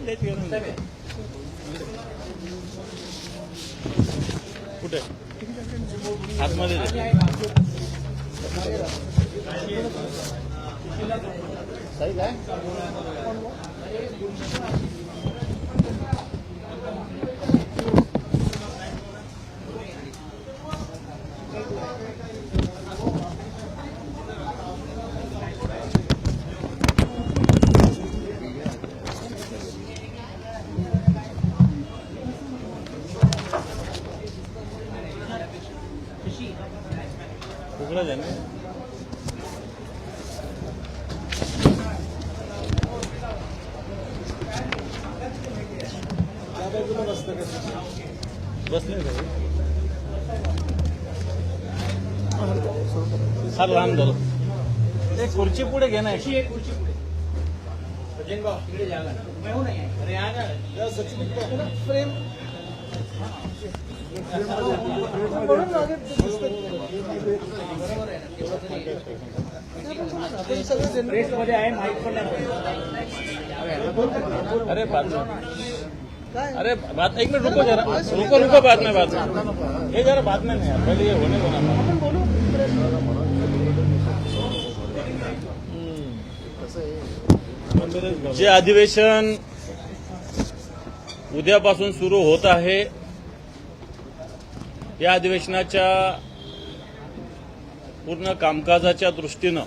सगळं द्यायची गरज नाही. कुठे आतमध्ये दे. उघडं द्या ना बसले का फार लहान झालं एक खुर्ची पुढे घे ना अशी एक खुर्ची पुढे मध्ये आहे माहीत पण नाही अरे बात में अरे बात एक मिनट रुको जरा। रुको रुको बाद में बात। में ये जरा बाद में नहीं यार पहले ये होने दो ना। जे अधिवेशन उद्यापासून सुरू होत आहे या अधिवेशनाच्या पूर्ण कामकाजाच्या दृष्टीनं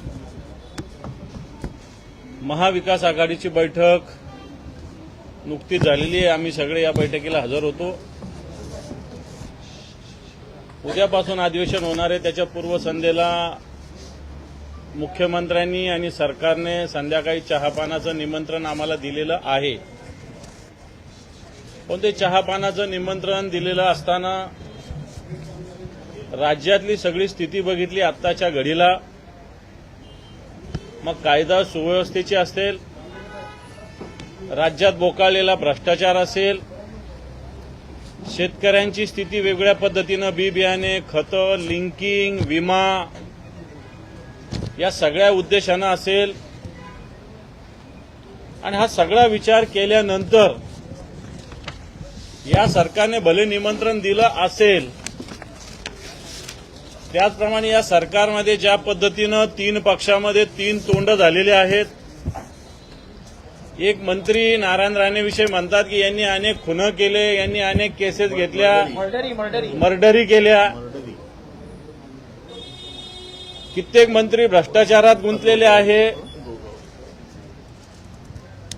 महाविकास आघाडीची बैठक नुकतीच झालेली आहे. आम्ही सगळे या बैठकीला हजर होतो. उद्यापासून अधिवेशन होणार आहे. त्याच्या पूर्वसंध्येला मुख्यमंत्र्यांनी आणि सरकारने संध्याकाळी चहापानाचं निमंत्रण आम्हाला दिलेलं आहे. पण ते चहापानाचं निमंत्रण दिलेलं असताना राज्यातली सगळी स्थिती बघितली आत्ताच्या घडीला. मग कायदा सुव्यवस्थेची असेल राज्यात बोकाळलेला भ्रष्टाचार असेल शेतकऱ्यांची स्थिती वेगळ्या पद्धतीनं बी बियाणे खतं लिंकिंग विमा या सगळ्या उद्देशानं असेल. आणि हा सगळा विचार केल्यानंतर या सरकारने भले निमंत्रण दिलं असेल त्याचप्रमाणे या सरकारमध्ये ज्या पद्धतीनं तीन पक्षामध्ये तीन तोंड झालेले आहेत एक मंत्री नारायण राणेविषयी म्हणतात की यांनी अनेक खुनं केले यांनी अनेक केसेस घेतल्या मर्डरी केल्या. कित्येक मंत्री भ्रष्टाचारात गुंतलेले आहे.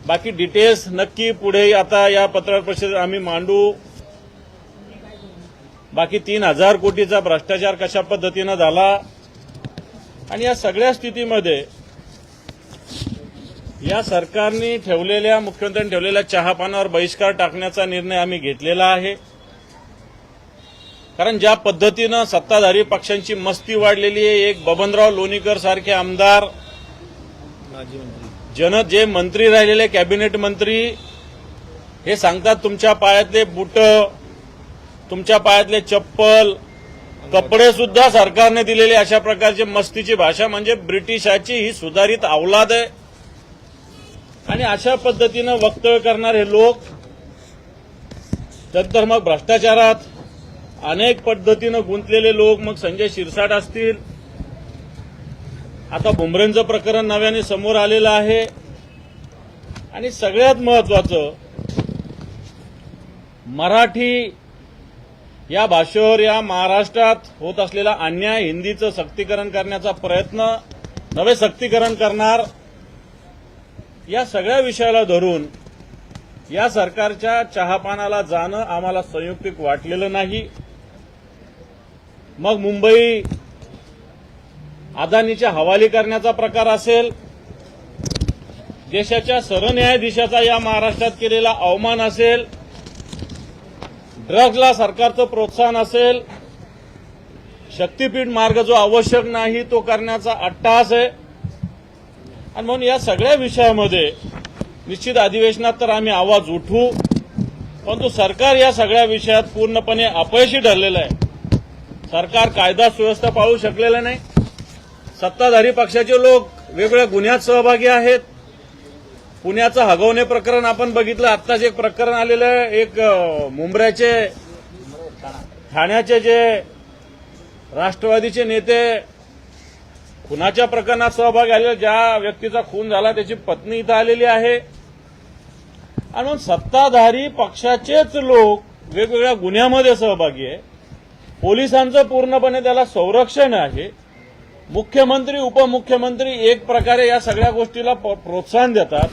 बाकी डिटेल्स नक्की पुढे आता या पत्रकार परिषदेत आम्ही मांडू. बाकी तीन हजार कोटीचा भ्रष्टाचार कशा पद्धतीनं झाला? आणि या सगळ्या स्थितीमध्ये या सरकारने ठेवलेल्या मुख्यमंत्र्यांनी ठेवलेल्या चहापानावर बहिष्कार टाकण्याचा निर्णय आम्ही घेतलेला आहे. कारण ज्या पद्धतीनं सत्ताधारी पक्षांची मस्ती वाढलेली आहे एक बबनराव लोणीकर सारखे आमदार जन जे मंत्री राहिलेले कॅबिनेट मंत्री हे सांगतात तुमच्या पायातले बुट तुमच्या पायातले चप्पल कपडे सुद्धा सरकारने दिलेले अशा प्रकारची मस्तीची भाषा म्हणजे ब्रिटिशाची ही सुधारित अवलाद आहे. आणि अशा पद्धतीनं वक्तव्य करणारे लोक नंतर मग भ्रष्टाचारात अनेक पद्धतीनं गुंतलेले लोक मग संजय शिरसाट असतील. आता भुमरेंचं प्रकरण नव्याने समोर आलेलं आहे. आणि सगळ्यात महत्वाचं मराठी या भाषेवर या महाराष्ट्रात होत असलेला अन्याय हिंदीचं सक्तीकरण करण्याचा प्रयत्न नवे सक्तीकरण करणार या सगळ्या विषयाला धरून या सरकारच्या चहापानाला जाणं आम्हाला संयुक्तिक वाटलेलं नाही. मग मुंबई अदानीच्या हवाली करण्याचा प्रकार असेल देशाच्या सरन्यायाधीशाचा या महाराष्ट्रात केलेला अवमान असेल ड्रग्जला सरकारचं प्रोत्साहन असेल शक्तीपीठ मार्ग जो आवश्यक नाही तो करण्याचा अट्टाहास आहे आणि म्हणून या सगळ्या विषयामध्ये निश्चित अधिवेशनात तर आम्ही आवाज उठवू परंतु सरकार या सगळ्या विषयात पूर्णपणे अपयशी ठरलेलं आहे. सरकार कायदा सुव्यवस्था पाळू शकलेलं नाही. सत्ताधारी पक्षाचे लोक वेगवेगळ्या गुन्ह्यात सहभागी आहेत. पुण्याचं हगवणे प्रकरण आपण बघितलं. आत्ताच एक प्रकरण आलेलं आहे. एक मुंबऱ्याचे ठाण्याचे जे राष्ट्रवादीचे नेते खुनाच्या प्रकरणात सहभागी आलेला ज्या व्यक्तीचा खून झाला त्याची पत्नी इथं आलेली आहे. आणि सत्ताधारी पक्षाचेच लोक वेगवेगळ्या गुन्ह्यामध्ये सहभागी आहे. पोलिसांचं पूर्णपणे त्याला संरक्षण आहे. मुख्यमंत्री उपमुख्यमंत्री एक प्रकारे या सगळ्या गोष्टीला प्रोत्साहन देतात.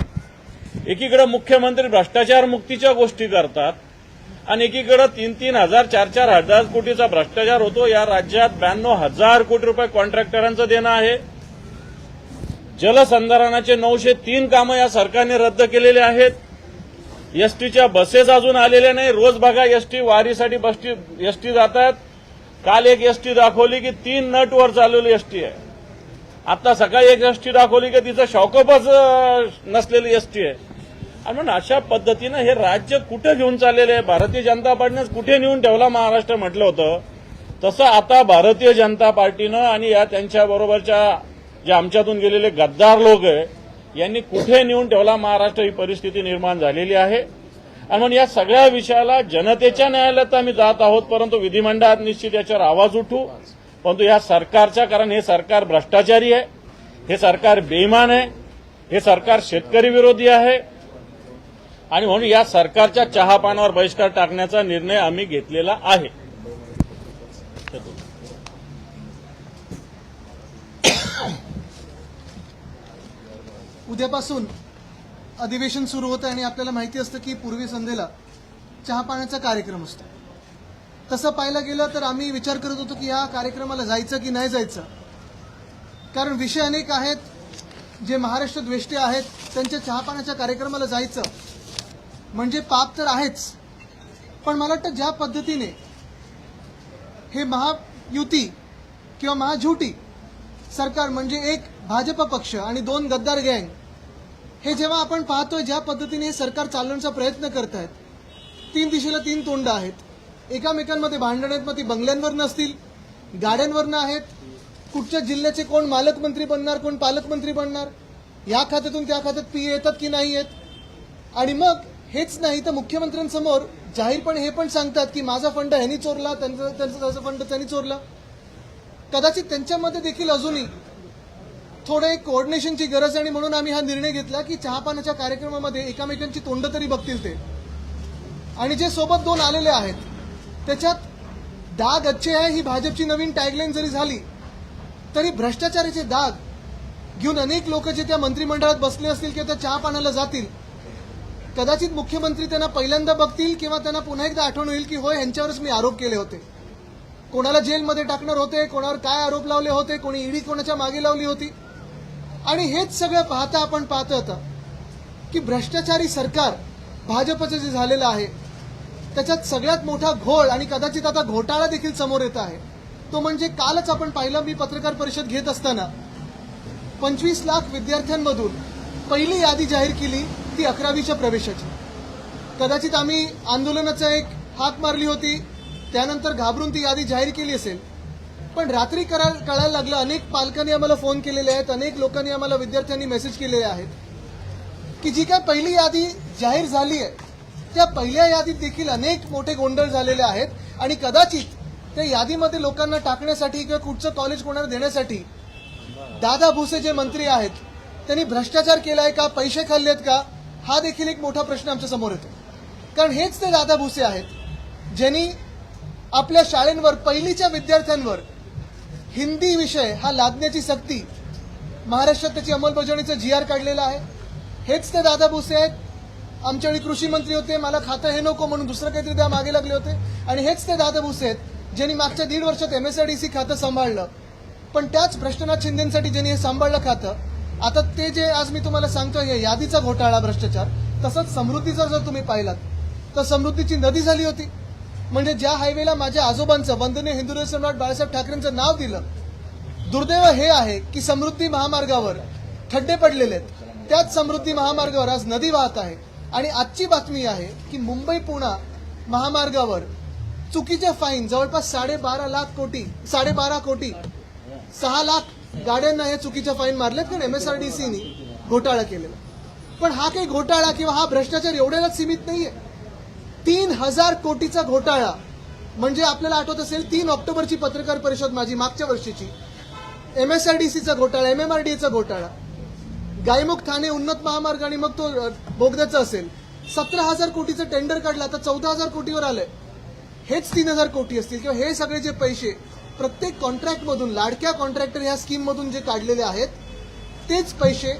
एकीकडे मुख्यमंत्री भ्रष्टाचार मुक्तीच्या गोष्टी करतात आणि एकीकडे तीन तीन हजार चार चार हजार कोटीचा भ्रष्टाचार होतो. या राज्यात ब्याण्णव हजार कोटी रुपये कॉन्ट्रॅक्टरांचं देणं आहे. जलसंधारणाचे नऊशे तीन कामं या सरकारने रद्द केलेले आहेत. एसटीच्या बसेस अजून आलेल्या नाही. रोज बघा एसटी वारीसाठी बसटी एसटी जातात. काल एक एसटी दाखवली की तीन नटवर चाललेली एसटी आहे. आता सकाळी एक एसटी दाखवली की तिचं शॉकअपच नसलेली एसटी आहे. आणि म्हणून अशा पद्धतीनं हे राज्य कुठे घेऊन चाललेलं आहे? भारतीय जनता पार्टीनं कुठे नेऊन ठेवला? महाराष्ट्र म्हटलं होतं. तसं आता भारतीय जनता पार्टीनं आणि या त्यांच्या बरोबरच्या जे आमच्यातून गेलेले गद्दार लोक आहे यांनी कुठे नेऊन ठेवला? महाराष्ट्र ही परिस्थिती निर्माण झालेली आहे. आणि म्हणून या सगळ्या विषयाला जनतेच्या न्यायालयात आम्ही जात आहोत परंतु विधिमंडळात निश्चित याच्यावर आवाज उठू. परंतु या सरकारच्या कारण हे सरकार भ्रष्टाचारी आहे हे सरकार बेईमान आहे हे सरकार शेतकरी विरोधी आहे आणि म्हणून या सरकारच्या चहापानावर बहिष्कार टाकण्याचा निर्णय आम्ही घेतलेला आहे. उद्यापासून अधिवेशन सुरू होतं आणि आपल्याला माहिती असतं की पूर्वी संध्येला चहापाण्याचा कार्यक्रम असतो. तसं पाहायला गेलं तर आम्ही विचार करत होतो की या कार्यक्रमाला जायचं की नाही जायचं? कारण विषय अनेक आहेत. जे महाराष्ट्र द्वेष्टे आहेत त्यांच्या चहापाण्याच्या कार्यक्रमाला जायचं म्हणजे पाप तर आहेच. पण मला वाटतं ज्या पद्धतीने हे महायुती किंवा महाझुटी सरकार म्हणजे एक भाजप पक्ष आणि दोन गद्दार गँग हे जेव्हा आपण पाहतोय ज्या पद्धतीने हे सरकार चालवण्याचा प्रयत्न करत आहेत तीन दिशेला तीन तोंड आहेत. एकामेकांमध्ये भांडण आहेत मग ती बंगल्यांवरनं असतील गाड्यांवरनं आहेत कुठच्या जिल्ह्याचे कोण मालकमंत्री बनणार कोण पालकमंत्री बनणार या खात्यातून त्या खात्यात पी येतात की नाही येत? आणि मग हेच नाही तर मुख्यमंत्र्यांसमोर जाहीरपणे हे पण सांगतात की माझा फंड ह्यांनी चोरला त्यांचा त्यांचा त्याचा फंड त्यांनी चोरला. कदाचित त्यांच्यामध्ये देखील अजूनही थोडे कोऑर्डिनेशनची गरज आहे आणि म्हणून आम्ही हा निर्णय घेतला की चहापानाच्या कार्यक्रमामध्ये एकामेकांची तोंड तरी बघतील ते. आणि जे सोबत दोन आलेले आहेत त्याच्यात डाग अच्छे आहे ही भाजपची नवीन टॅगलाईन जरी झाली तरी भ्रष्टाचाराचे दाग घेऊन अनेक लोक जे त्या मंत्रिमंडळात बसले असतील किंवा त्या चहा पाण्याला जातील कदाचित मुख्यमंत्री त्यांना पहिल्यांदा बघतील किंवा त्यांना पुन्हा एकदा आठवण होईल की होय यांच्यावरच मी आरोप केले होते. कोणाला जेलमध्ये टाकणार होते कोणावर काय आरोप लावले होते कोणी ईडी कोणाच्या मागे लावली होती आणि हेच सगळं पाहता आपण पाहतो आता की भ्रष्टाचारी सरकार भाजपचं जे झालेलं आहे त्याच्यात सगळ्यात मोठा घोळ आणि कदाचित आता घोटाळा देखील समोर येत आहे. तो म्हणजे कालच आपण पाहिलं मी पत्रकार परिषद घेत असताना पंचवीस लाख विद्यार्थ्यांमधून पहिली यादी जाहीर केली ती अकरावीच्या प्रवेशाची. कदाचित आम्ही आंदोलनाचा एक हाक मारली होती त्यानंतर घाबरून ती यादी जाहीर केली असेल. पण रात्री करा कळायला लागलं अनेक पालकांनी आम्हाला फोन केलेले आहेत अनेक लोकांनी आम्हाला विद्यार्थ्यांनी मेसेज केलेले आहेत की जी काय पहिली यादी जाहीर झाली आहे त्या पहिल्या यादीत देखील अनेक मोठे गोंधळ झालेले आहेत आणि कदाचित त्या यादीमध्ये लोकांना टाकण्यासाठी किंवा कुठचं कॉलेज कोणाला देण्यासाठी दादा भुसे जे मंत्री आहेत त्यांनी भ्रष्टाचार केलाय का पैसे खाल्लेत का हा देखील एक मोठा प्रश्न आमच्यासमोर येतो. कारण हेच ते दादा भुसे आहेत ज्यांनी आपल्या शाळेंवर पहिलीच्या विद्यार्थ्यांवर हिंदी विषय हा लादण्याची सक्ती महाराष्ट्रात त्याची अंमलबजावणीचं जी आर काढलेलं आहे. हेच ते दादा भुसे आहेत. आमच्या वेळी कृषी मंत्री होते. मला खातं हे नको म्हणून दुसरं काहीतरी त्या मागे लागले होते. आणि हेच ते दादा भुसे आहेत ज्यांनी मागच्या दीड वर्षात एमएसआरडीसी खातं सांभाळलं. पण त्याच भ्रष्टनाथ शिंदेसाठी ज्यांनी हे सांभाळलं खातं आता ते जे आज मी तुम्हाला सांगतोय हे यादीचा घोटाळा भ्रष्टाचार. तसंच समृद्धीचा जर तुम्ही पाहिलात तर समृद्धीची नदी झाली होती. म्हणजे ज्या हायवेला माझ्या आजोबांचं वंदनीय हिंदू सम्राट बाळासाहेब ठाकरेंचं नाव दिलं दुर्दैव हे आहे की समृद्धी महामार्गावर खड्डे पडलेले आहेत. त्याच समृद्धी महामार्गावर आज नदी वाहत आहे. आणि आजची बातमी आहे की मुंबई पुणा महामार्गावर चुकीचे फाईन जवळपास साडेबारा लाख कोटी साडेबारा कोटी सहा लाख गाड्यांना हे चुकीच्या फाईन मारलेत कारण एमएसआरडीसीनी घोटाळा केलेला. पण हा काही घोटाळा किंवा हा भ्रष्टाचार एवढ्यालाच सीमित नाहीये. तीन हजार कोटीचा घोटाळा. म्हणजे आपल्याला आठवत असेल तीन ऑक्टोबरची पत्रकार परिषद माझी मागच्या वर्षीची. एमएसआरडीसीचा घोटाळा एमएमआरडीचा घोटाळा. गायमुख ठाणे उन्नत महामार्ग आणि मग तो बोगद्याचा असेल. सतरा हजार कोटीचं टेंडर काढलं आता चौदा हजार कोटीवर आलंय. हेच तीन हजार कोटी असतील किंवा हे सगळे जे पैसे प्रत्येक कॉन्ट्रॅक्टमधून लाडक्या कॉन्ट्रॅक्टर ह्या स्कीममधून जे काढलेले आहेत तेच पैसे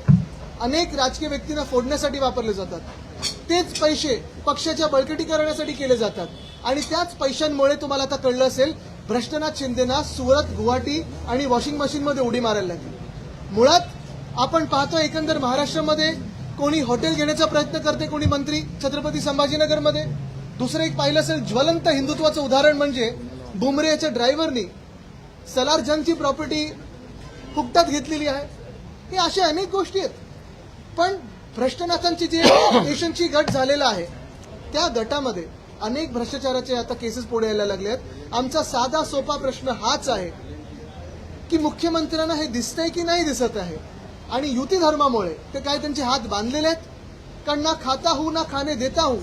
अनेक राजकीय व्यक्तींना फोडण्यासाठी वापरले जातात. तेच पैसे पक्षाच्या बळकटी करण्यासाठी केले जातात. आणि त्याच पैशांमुळे तुम्हाला आता कळलं असेल भ्रष्टनाथ शिंदेना सुरत गुवाहाटी आणि वॉशिंग मशीनमध्ये उडी मारायला लागली. मुळात आपण पाहतो एकंदर महाराष्ट्रामध्ये कोणी हॉटेल घेण्याचा प्रयत्न करते कोणी मंत्री छत्रपती संभाजीनगरमध्ये. दुसरं एक पाहिलं असेल ज्वलंत हिंदुत्वाचं उदाहरण म्हणजे बुमरे याच्या ड्रायव्हरनी सलार जंगची प्रॉपर्टी फुकटात घेतलेली आहे. हे अशा अनेक गोष्टी आहेत. पण भ्रष्टनाथांची जी पेशंटची गट झालेला आहे त्या गटामध्ये अनेक भ्रष्टाचाराचे आता केसेस पुढे यायला लागले आहेत. आमचा साधा सोपा प्रश्न हाच आहे की मुख्यमंत्र्यांना हे दिसतंय की नाही दिसत आहे? आणि युती धर्मामुळे ते काय त्यांचे हात बांधलेले आहेत? कारण ना खाता हूं ना खाणे देता हूं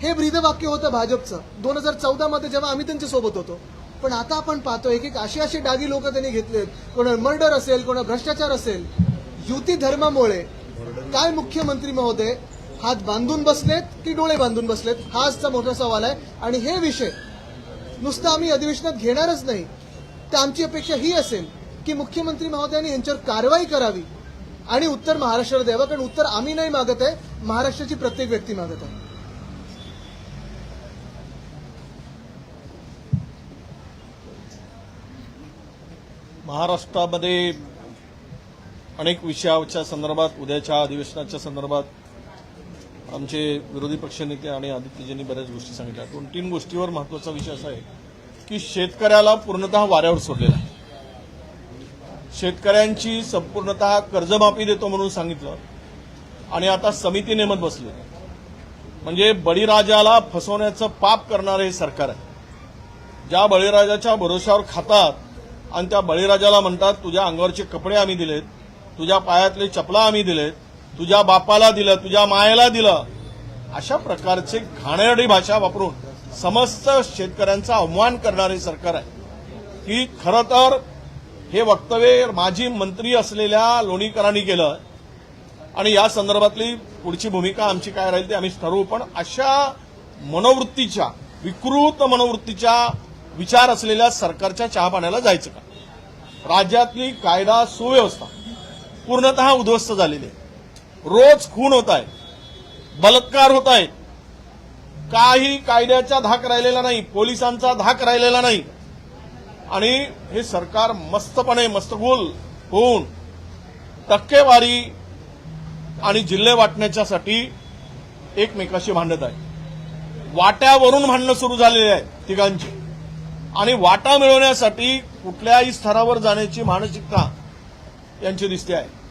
हे ब्रीदवाक्य होतं भाजपचं. दोन हजार चौदा मध्ये जेव्हा आम्ही त्यांच्यासोबत होतो. पण आता आपण पाहतो एक एक अशी अशी डागी लोक त्यांनी घेतलेत कोणा मर्डर असेल कोणा भ्रष्टाचार असेल. युती धर्मामुळे काय मुख्यमंत्री महोदय हात बांधून बसलेत की डोळे बांधून बसलेत? हा आजचा मोठा सवाल आहे. आणि हे विषय नुसतं आम्ही अधिवेशनात घेणारच नाही. तर आमची अपेक्षा ही असेल की मुख्यमंत्री महोदयांनी यांच्यावर कारवाई करावी आणि उत्तर महाराष्ट्राला द्यावं कारण उत्तर आम्ही नाही मागत आहे महाराष्ट्राची प्रत्येक व्यक्ती मागत आहे. महाराष्ट्रामध्ये अनेक विषयाच्या संदर्भात उद्याच्या अधिवेशनाच्या संदर्भात आमचे विरोधी पक्षनेते आणि आदित्यजींनी बऱ्याच गोष्टी सांगितल्या. दोन तीन गोष्टीवर महत्त्वाचा विषय असा आहे की शेतकऱ्याला पूर्णतः वाऱ्यावर सोडलेला आहे. शेतकऱ्यांची संपूर्णतः कर्जमाफी देतो म्हणून सांगितलं आणि आता समिती नेमत बसली. म्हणजे बळीराजाला फसवण्याचं पाप करणारे हे सरकार आहे. ज्या बळीराजाच्या भरोशावर खातात आणि त्या बळीराजाला म्हणतात तुझ्या अंगावरचे कपडे आम्ही दिलेत तुझ्या पायातले चपला आम्ही दिलेत तुझ्या बापाला दिलं तुझ्या मायेला दिलं. अशा प्रकारचे घाणेरडी भाषा वापरून समस्त शेतकऱ्यांचा अवमान करणारे सरकार आहे. की खरं तर हे वक्तव्य माजी मंत्री असलेल्या लोणीकरांनी केलं आणि या संदर्भातली पुढची भूमिका आमची काय राहील ते आम्ही ठरवू पण अशा मनोवृत्तीच्या विकृत मनोवृत्तीच्या विचार असलेल्या सरकारच्या चहापाण्याला जायचं का? राज्यातली कायदा सुव्यवस्था पूर्णतः उद्ध्वस्त झालेली आहे. रोज खून होत आहे बलात्कार होत आहेत काही कायद्याचा धाक राहिलेला नाही पोलिसांचा धाक राहिलेला नाही. आणि हे सरकार मस्तपणे मस्तगुल होऊन टक्केवारी आणि जिल्हे वाटण्याच्यासाठी एकमेकाशी भांडत आहे. वाट्यावरून भांडणं सुरू झालेली आहे तिघांची. आणि वाटा मिळवण्यासाठी कुठल्याही स्तरावर जाण्याची मानसिकता यांची दिसते आहे.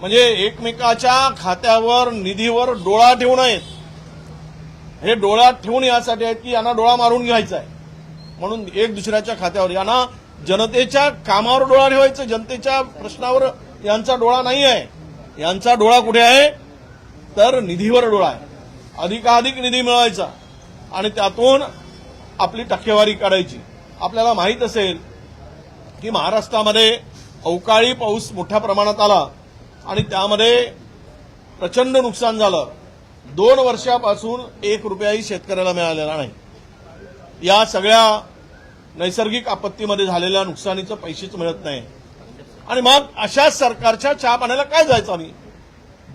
म्हणजे एकमेकाच्या खात्यावर निधीवर डोळा ठेवू नयेत. हे डोळा ठेवून यासाठी आहेत की यांना डोळा मारून घ्यायचा आहे. म्हणून एक दुसऱ्याच्या खात्यावर यांना जनतेच्या कामावर डोळा ठेवायचा जनतेच्या प्रश्नावर यांचा डोळा नाही आहे. यांचा डोळा कुठे आहे? तर निधीवर डोळा आहे. अधिकाधिक निधी मिळवायचा. आणि त्यातून आपली टक्केवारी काढायची. आपल्याला माहीत असेल की महाराष्ट्रामध्ये अवकाळी पाऊस मोठ्या प्रमाणात आला. आणि त्यामध्ये प्रचंड नुकसान झालं. दोन वर्षापासून एक रुपयाही शेतकऱ्याला मिळालेला नाही. या सगळ्या नैसर्गिक आपत्तीमध्ये झालेल्या नुकसानीचं पैसेच मिळत नाही. आणि मग अशा सरकारच्या चहा पाण्याला काय जायचं आम्ही?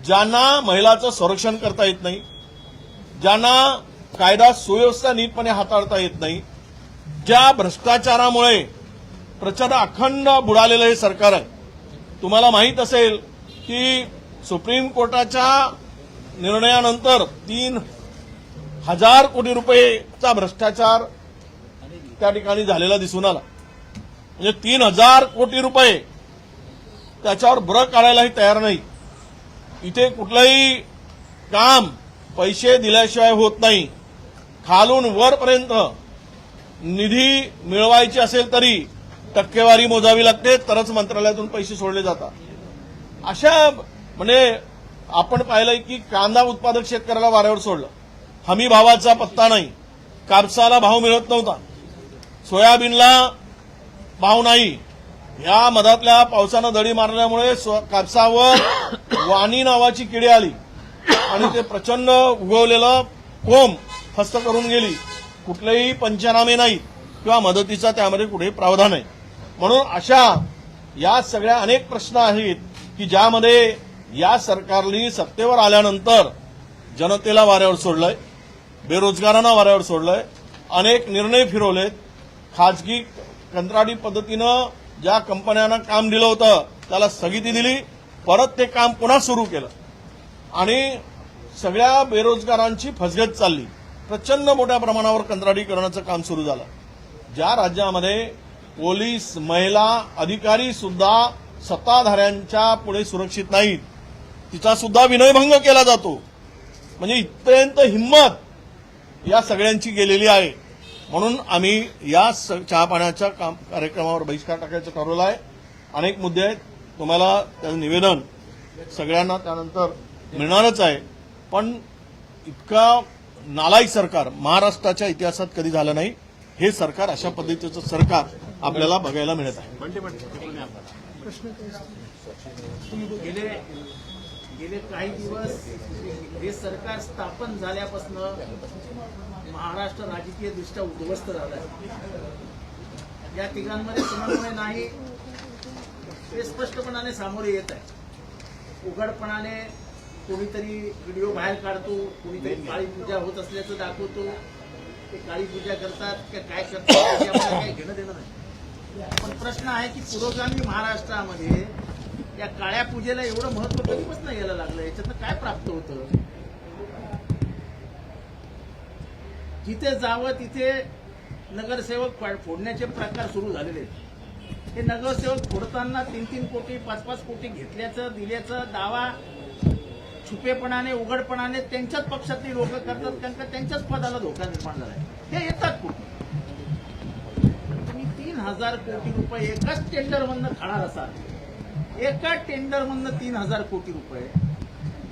ज्यांना महिलाचं संरक्षण करता येत नाही ज्यांना कायदा सुव्यवस्था नीटपणे हाताळता येत नाही ज्या भ्रष्टाचारामुळे प्रचंड अखंड बुडालेलं हे सरकार आहे. तुम्हाला माहीत असेल की सुप्रीम कोर्टाच्या निर्णयानंतर तीन हजार कोटी रुपयेचा भ्रष्टाचार त्या ठिकाणी झालेला दिसून आला. म्हणजे तीन हजार कोटी रुपये त्याच्यावर ब्र काढायलाही तयार नाही. इथे कुठलंही काम पैसे दिल्याशिवाय होत नाही. खालून वरपर्यंत निधी मिळवायची असेल तरी टक्केवारी मोजावी लागते तरच मंत्रालयातून पैसे सोडले जातात. अशा म्हणजे आपण पाहिलंय की कांदा उत्पादक शेतकऱ्याला वाऱ्यावर सोडलं. हमी भावाचा पत्ता नाही. कापसाला भाव मिळत नव्हता. सोयाबीनला भाव नाही. या मधातल्या पावसानं दडी मारल्यामुळे स्व- कापसावर वाणी नावाची किडी आली. आणि ते प्रचंड उगवलेलं कोंब फस्त करून गेली. कुठलेही पंचनामे नाहीत. किंवा मदतीचा त्यामध्ये कुठेही प्रावधान आहे म्हणून अशा या सगळ्या अनेक प्रश्न आहेत. की ज्यामध्ये या सरकारने सत्तेवर आल्यानंतर जनतेला वाऱ्यावर सोडलंय बेरोजगारांना वाऱ्यावर सोडलंय अनेक निर्णय फिरवलेत. खाजगी कंत्राटी पद्धतीनं ज्या कंपन्यांना काम दिलं होतं त्याला स्थगिती दिली. परत ते काम पुन्हा सुरू केलं. आणि सगळ्या बेरोजगारांची फसगत चालली. प्रचंड मोठ्या प्रमाणावर कंत्राटीकरणाचं काम सुरू झालं. ज्या राज्यामध्ये पोलीस महिला अधिकारी सुद्धा सत्ताधाऱ्यांच्या पुढे सुरक्षित नाहीत. तिचा सुद्धा विनयभंग केला जातो. म्हणजे इथपर्यंत हिंमत या सगळ्यांची गेलेली आहे. म्हणून आम्ही या स- चहापाण्याच्या काम कार्यक्रमावर बहिष्कार टाकायचं ठरवलं आहे. अनेक मुद्दे आहेत. तुम्हाला त्याचं निवेदन सगळ्यांना त्यानंतर मिळणारच आहे. पण इतका नालायक सरकार महाराष्ट्राच्या इतिहासात कधी झालं नाही हे सरकार अशा पद्धतीचं सरकार आपल्याला बघायला मिळत आहे. गेले गेले काही दिवस हे सरकार स्थापन झाल्यापासून महाराष्ट्र राजकीय दृष्ट्या उद्ध्वस्त झालाय या तिघांमध्ये समन्वय नाही. हे स्पष्टपणाने सामोरे येत आहे. उघडपणाने कोणीतरी व्हिडिओ बाहेर काढतो कोणीतरी काळी पूजा होत असल्याचं दाखवतो. ते काळी पूजा करतात का काय करतात काही घेणं देणं नाही. पण प्रश्न आहे की पुरोगामी महाराष्ट्रामध्ये या काळ्या पूजेला एवढं महत्त्व कधीपासून यायला लागलं याच्यातनं काय प्राप्त होतं? जिथे जावं तिथे नगरसेवक फोडण्याचे प्रकार सुरू झालेले आहेत. हे नगरसेवक फोडताना तीन तीन कोटी पाच पाच कोटी घेतल्याचं दिल्याचं दावा छुपेपणाने उघडपणाने त्यांच्याच पक्षातली लोक करतात कारण का त्यांच्याच पदाला धोका निर्माण झालाय. हे येतात कुठून? हजार कोटी रुपये एकाच टेंडरमधनं खाणार असाल. एका टेंडरमधनं तीन हजार कोटी रुपये.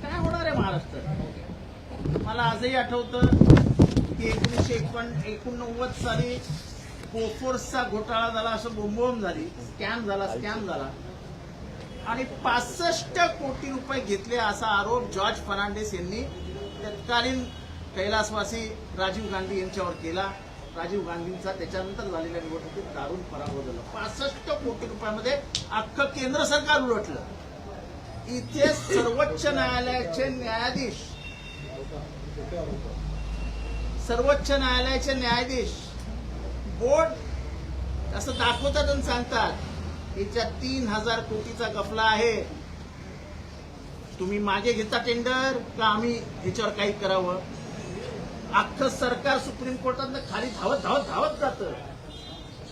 काय होणार आहे महाराष्ट्रात? मला आजही आठवतं की एकोणीसशे एकोण एकोणनव्वद साली कोफोर्सचा घोटाळा झाला असं बोंबोम झाली. स्कॅम झाला स्कॅम झाला. आणि पासष्ट कोटी रुपये घेतले असा आरोप जॉर्ज फर्नांडिस यांनी तत्कालीन कैलासवासी राजीव गांधी यांच्यावर केला. राजीव गांधींचा त्याच्यानंतर झालेल्या निवडणुकीत दारुण पराभव झाला. पासष्ट कोटी रुपयामध्ये अख्खं केंद्र सरकार उलटलं. इथे सर्वोच्च न्यायालयाचे न्यायाधीश. सर्वोच्च न्यायालयाचे न्यायाधीश. बोर्ड असं दाखवतात आणि सांगतात याच्या तीन हजार कोटीचा गफला आहे. तुम्ही मागे घेता टेंडर का आम्ही ह्याच्यावर काही करावं? अख्खं सरकार सुप्रीम कोर्टात खाली धावत धावत धावत जातं.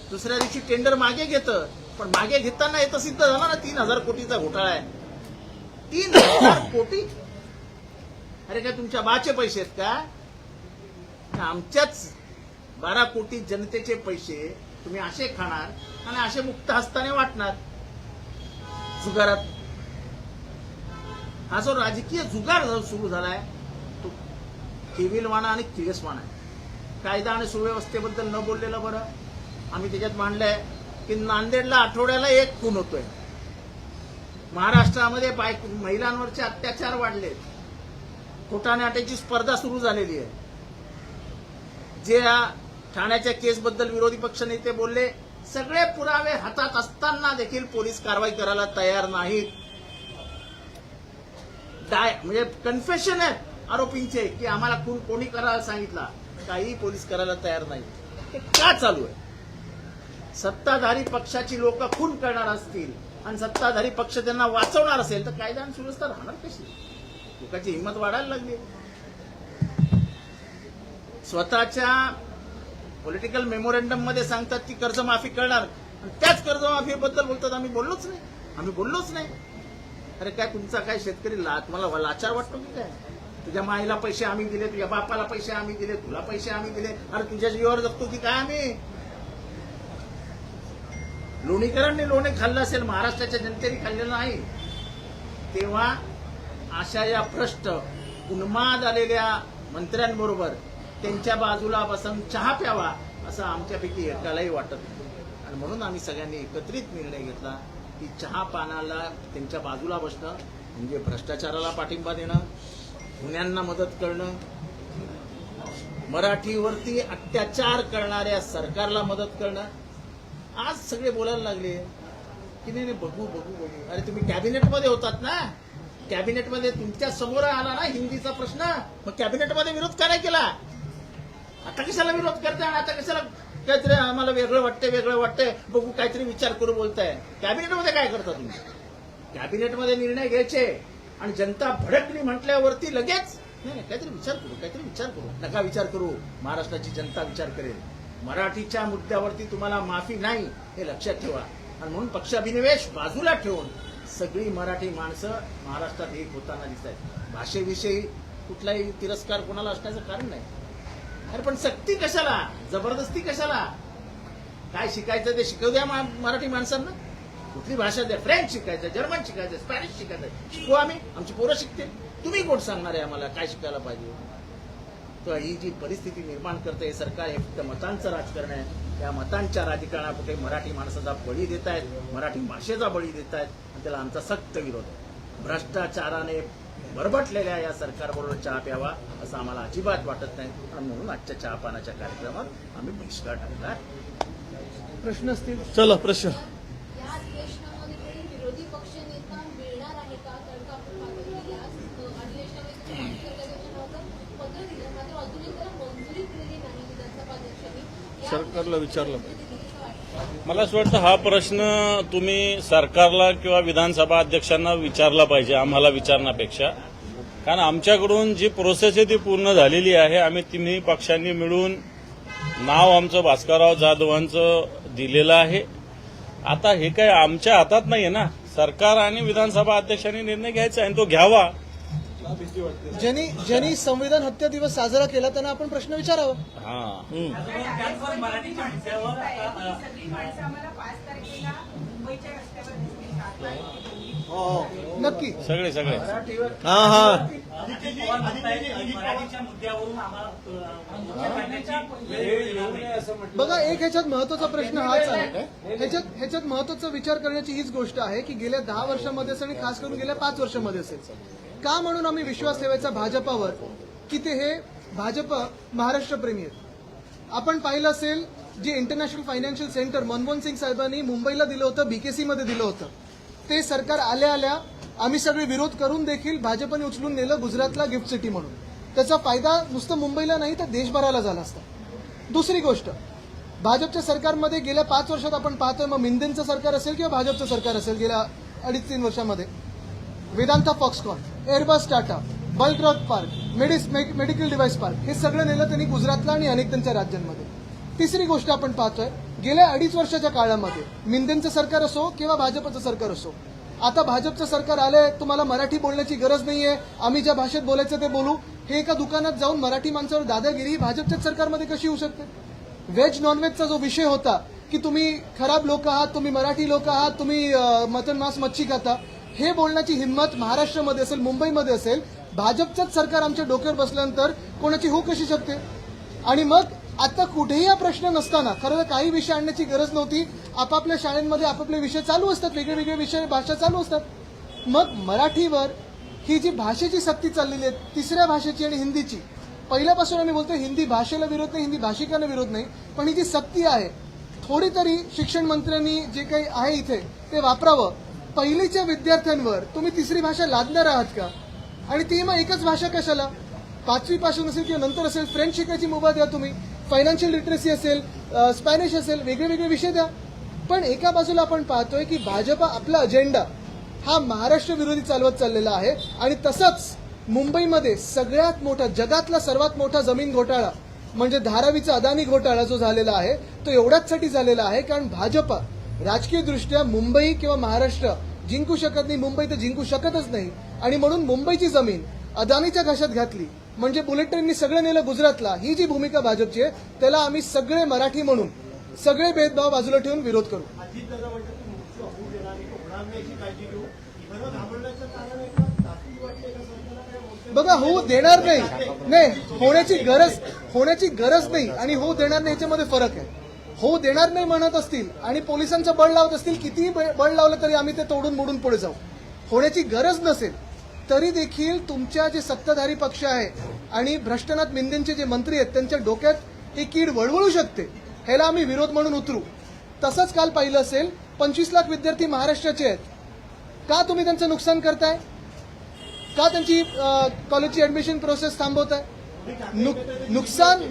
दुसऱ्या दिवशी टेंडर मागे घेतं. पण मागे घेताना येतं सिद्ध झालं ना तीन हजार कोटीचा घोटाळा आहे. तीन हजार कोटी? अरे काय तुमच्या बाचे पैसे आहेत का आमच्याच बारा कोटी जनतेचे पैसे तुम्ही असे खाणार आणि असे मुक्त हस्ताने वाटणार? जुगारात. हा जो राजकीय जुगार सुरू झालाय केविलवाणा आणि किळसवाणा आहे कायदा आणि सुव्यवस्थेबद्दल न बोललेलं बरं. आम्ही त्याच्यात मांडलंय की नांदेडला आठवड्याला एक खून होतोय. महाराष्ट्रामध्ये बायक महिलांवरचे अत्याचार वाढले खोटानाट्याची स्पर्धा सुरू झालेली आहे. जे या ठाण्याच्या केसबद्दल विरोधी पक्ष नेते बोलले सगळे पुरावे हातात असताना देखील पोलीस कारवाई करायला तयार नाहीत. डाय म्हणजे कन्फेशन आहे. आरोपींचे की आम्हाला खून कोणी करायला सांगितला? काही पोलीस करायला तयार नाही. हे का चालू आहे? सत्ताधारी पक्षाची लोक खून करणार असतील आणि सत्ताधारी पक्ष त्यांना वाचवणार असेल तर कायदा आणि सुव्यवस्था राहणार कशी? लोकांची हिंमत वाढायला लागली. स्वतःच्या पॉलिटिकल मेमोरेंडममध्ये सांगतात की कर्जमाफी करणार. आणि त्याच कर्जमाफीबद्दल बोलतात आम्ही बोललोच नाही. आम्ही बोललोच नाही. अरे काय तुमचा काय शेतकरी ला तुम्हाला लाचार वाटतो की काय? तुझ्या माईला पैसे आम्ही दिले तुझ्या बापाला पैसे आम्ही दिले तुला पैसे आम्ही दिले. अरे तुझ्या जीवावर जगतो की काय आम्ही? लोणीकरांनी लोणे खाल्लं असेल महाराष्ट्राच्या जनतेने खाल्लेलं नाही. तेव्हा अशा या भ्रष्ट उन्माद आलेल्या मंत्र्यांबरोबर त्यांच्या बाजूला बसून चहा प्यावा असं आमच्यापैकी एकालाही वाटत आणि म्हणून आम्ही सगळ्यांनी एकत्रित निर्णय घेतला की चहा पानाला त्यांच्या बाजूला बसणं म्हणजे भ्रष्टाचाराला पाठिंबा देणं गुन्ह्यांना मदत करणं मराठीवरती अत्याचार करणाऱ्या सरकारला मदत करणं आज सगळे बोलायला लागले. की नाही नाही बघू बघू बघू. अरे तुम्ही कॅबिनेटमध्ये होतात ना. कॅबिनेटमध्ये तुमच्यासमोर आला ना हिंदीचा प्रश्न. मग कॅबिनेटमध्ये विरोध काय नाही केला? आता कशाला विरोध करताय आणि आता कशाला काहीतरी आम्हाला वेगळं वाटतंय वेगळं वाटतंय. बघू काहीतरी विचार करू बोलताय. कॅबिनेटमध्ये काय करता तुम्ही? कॅबिनेटमध्ये निर्णय घ्यायचे. आणि जनता भडकली म्हटल्यावरती लगेच नाही नाही, काहीतरी विचार करू काहीतरी विचार करू. नका विचार करू. महाराष्ट्राची जनता विचार करेल. मराठीच्या मुद्द्यावरती तुम्हाला माफी नाही हे लक्षात ठेवा. आणि म्हणून पक्षाभिनिवेश बाजूला ठेवून सगळी मराठी माणसं महाराष्ट्रात एक होताना दिसत आहेत भाषेविषयी कुठलाही तिरस्कार कोणाला असण्याचं कारण नाही. अरे पण सक्ती कशाला? जबरदस्ती कशाला? काय शिकायचं ते शिकवू द्या मा- मराठी माणसांना. कुठली भाषा द्या? फ्रेंच शिकायचं जर्मन शिकायचं स्पॅनिश शिकायचं. शिकू आम्ही? आमची पोरं शिकतील. तुम्ही कोण सांगणार आहे आम्हाला? काय शिकायला पाहिजे? तर ही जी परिस्थिती निर्माण करते हे सरकार हे फक्त मतांचं राजकारण आहे. या मतांच्या राजकारणापुढे मराठी माणसाचा बळी देत आहेत मराठी भाषेचा बळी देत आहेत आणि त्याला आमचा सक्त विरोध आहे. भ्रष्टाचाराने बरबटलेल्या या सरकारबरोबर चहा प्यावा असं आम्हाला अजिबात वाटत नाही. आणि म्हणून आजच्या चहापानाच्या कार्यक्रमात आम्ही बहिष्कार टाकला आहे. प्रश्न असतील? चला प्रश्न या अधिवेशनामध्ये कोणी विरोधी पक्षनेता मिळणार आहे का कारण का आपण पाहतो की या अ, अधिवेशनामध्ये तुम्ही अध्यक्षांना पत्र दिलं मात्र अजूनही त्याला मंजुरी दिलेली नाही विधानसभा अध्यक्षांनी या सरकारला विचारलं पाहिजे. मला असं वाटतं हा प्रश्न तुम्ही सरकारला किंवा विधानसभा अध्यक्षांना विचारला पाहिजे आम्हाला विचारण्यापेक्षा. कारण आमच्याकडून जी प्रोसेस आहे ती पूर्ण झालेली आहे. आम्ही तिन्ही पक्षांनी मिळून नाव आमचं भास्करराव जाधवांचं दिलेलं आहे. आता हे काय आमच्या हातात नाही ना? सरकार आणि विधानसभा अध्यक्षांनी निर्णय घ्यायचा आहे आणि तो घ्यावा. ज्यांनी ज्यांनी संविधान हत्या दिवस साजरा केला त्यांना आपण प्रश्न विचारावा. हा. नक्की. सगळे सगळे. हा हा. बघा एक ह्याच्यात महत्त्वाचा प्रश्न हाच आहे. ह्याच्यात ह्याच्यात महत्त्वाचा विचार करण्याची हीच गोष्ट आहे की गेल्या दहा वर्षामध्ये असेल आणि खास करून गेल्या पाच वर्षामध्ये असेल. का म्हणून आम्ही विश्वास ठेवायचा भाजपावर? की ते हे भाजप महाराष्ट्र प्रेमी आहेत. आपण पाहिलं असेल जे international financial centre Manmohan Singh साहेबांनी मुंबईला दिलं होतं बीकेसी मध्ये दिलं होतं. ते सरकार आल्या आल्या आम्ही सगळे विरोध करून देखील भाजपने उचलून नेलं गुजरातला गिफ्ट सिटी म्हणून. त्याचा फायदा नुसतं मुंबईला नाही तर देशभराला झाला असता. दुसरी गोष्ट भाजपच्या सरकारमध्ये गेल्या पाच वर्षात आपण पाहतोय मग मिंदेंचं सरकार असेल किंवा भाजपचं सरकार असेल गेल्या अडीच तीन वर्षामध्ये? Vedanta Foxconn Airbus Tata bulk drug park मेडिस medical device park हे सगळं नेलं त्यांनी गुजरातला आणि अनेक त्यांच्या राज्यांमध्ये. तिसरी गोष्ट आपण पाहतोय गेल्या अडीच वर्षाच्या काळामध्ये मिंदेंचं सरकार असो किंवा भाजपचं सरकार असो आता भाजपचं सरकार आलंय तुम्हाला मराठी बोलण्याची गरज नाहीये आम्ही ज्या भाषेत बोलायचं ते बोलू. हे एका दुकानात जाऊन मराठी माणसावर दादागिरी ही भाजपच्याच सरकारमध्ये कशी होऊ शकते? व्हेज नॉनव्हेजचा जो विषय होता की तुम्ही खराब लोक आहात तुम्ही मराठी लोक आहात तुम्ही मटन मांस मच्छी खाता हे बोलण्याची हिंमत महाराष्ट्रामध्ये असेल मुंबईमध्ये असेल भाजपचंच सरकार आमच्या डोक्यावर बसल्यानंतर कोणाची हो कशी शकते? आणि मग आता कुठेही हा प्रश्न नसताना खरं काही विषय आणण्याची गरज नव्हती. आपापल्या शाळेमध्ये आपापले विषय चालू असतात वेगळे वेगळे विषय भाषा चालू असतात. मग मराठीवर ही जी भाषेची सक्ती चाललेली आहे तिसऱ्या भाषेची आणि हिंदीची पहिल्यापासून आम्ही बोलतो हिंदी भाषेला विरोध नाही हिंदी भाषिकांना विरोध नाही पण ही जी सक्ती आहे थोडी तरी शिक्षण मंत्र्यांनी जे काही आहे इथे ते वापरावं. पहिलीच्या विद्यार्थ्यांवर तुम्ही तिसरी भाषा लादणार आहात का? आणि ती मग एकच भाषा कशाला? पाचवी पासून असेल किंवा नंतर असेल फ्रेंच शिकायची मुभा द्या तुम्ही. फायनान्शियल लिटरेसी असेल स्पॅनिश असेल वेगळे वेगळे विषय द्या. पण एका बाजूला आपण पाहतोय की भाजपा आपला अजेंडा हा महाराष्ट्र विरोधी चालवत चाललेला आहे. आणि तसंच मुंबईमध्ये सगळ्यात मोठा जगातला सर्वात मोठा जमीन घोटाळा म्हणजे धारावीचा अदानी घोटाळा जो झालेला आहे तो एवढ्याचसाठी झालेला आहे कारण भाजपा राजकीयदृष्ट्या मुंबई किंवा महाराष्ट्र जिंकू शकत नाही मुंबई तर जिंकू शकतच नाही. आणि म्हणून मुंबईची जमीन अदानीच्या घशात घातली. म्हणजे बुलेट ट्रेननी सगळं नेलं गुजरातला. ही जी भूमिका भाजपची आहे त्याला आम्ही सगळे मराठी म्हणून सगळे भेदभाव बाजूला ठेवून विरोध करू. बघा होऊ देणार नाही. नाही होण्याची गरज होण्याची गरज नाही आणि होऊ देणार नाही याच्यामध्ये फरक आहे. होऊ देणार नाही म्हणत असतील आणि पोलिसांचं बळ लावत असतील कितीही बळ बळ लावलं तरी आम्ही ते तोडून मोडून पुढे जाऊ. होण्याची गरज नसेल तरी देखील तुमच्या जे सत्ताधारी पक्ष आहे आणि भ्रष्टनाथ मिंदेंचे जे मंत्री आहेत त्यांच्या डोक्यात ही कीड वळवळू शकते. ह्याला आम्ही विरोध म्हणून उतरू. तसंच काल पाहिलं असेल पंचवीस लाख विद्यार्थी महाराष्ट्राचे आहेत. का तुम्ही त्यांचं नुकसान करताय? का त्यांची कॉलेजची ऍडमिशन प्रोसेस थांबवताय? नुक- नुकसान नुकसान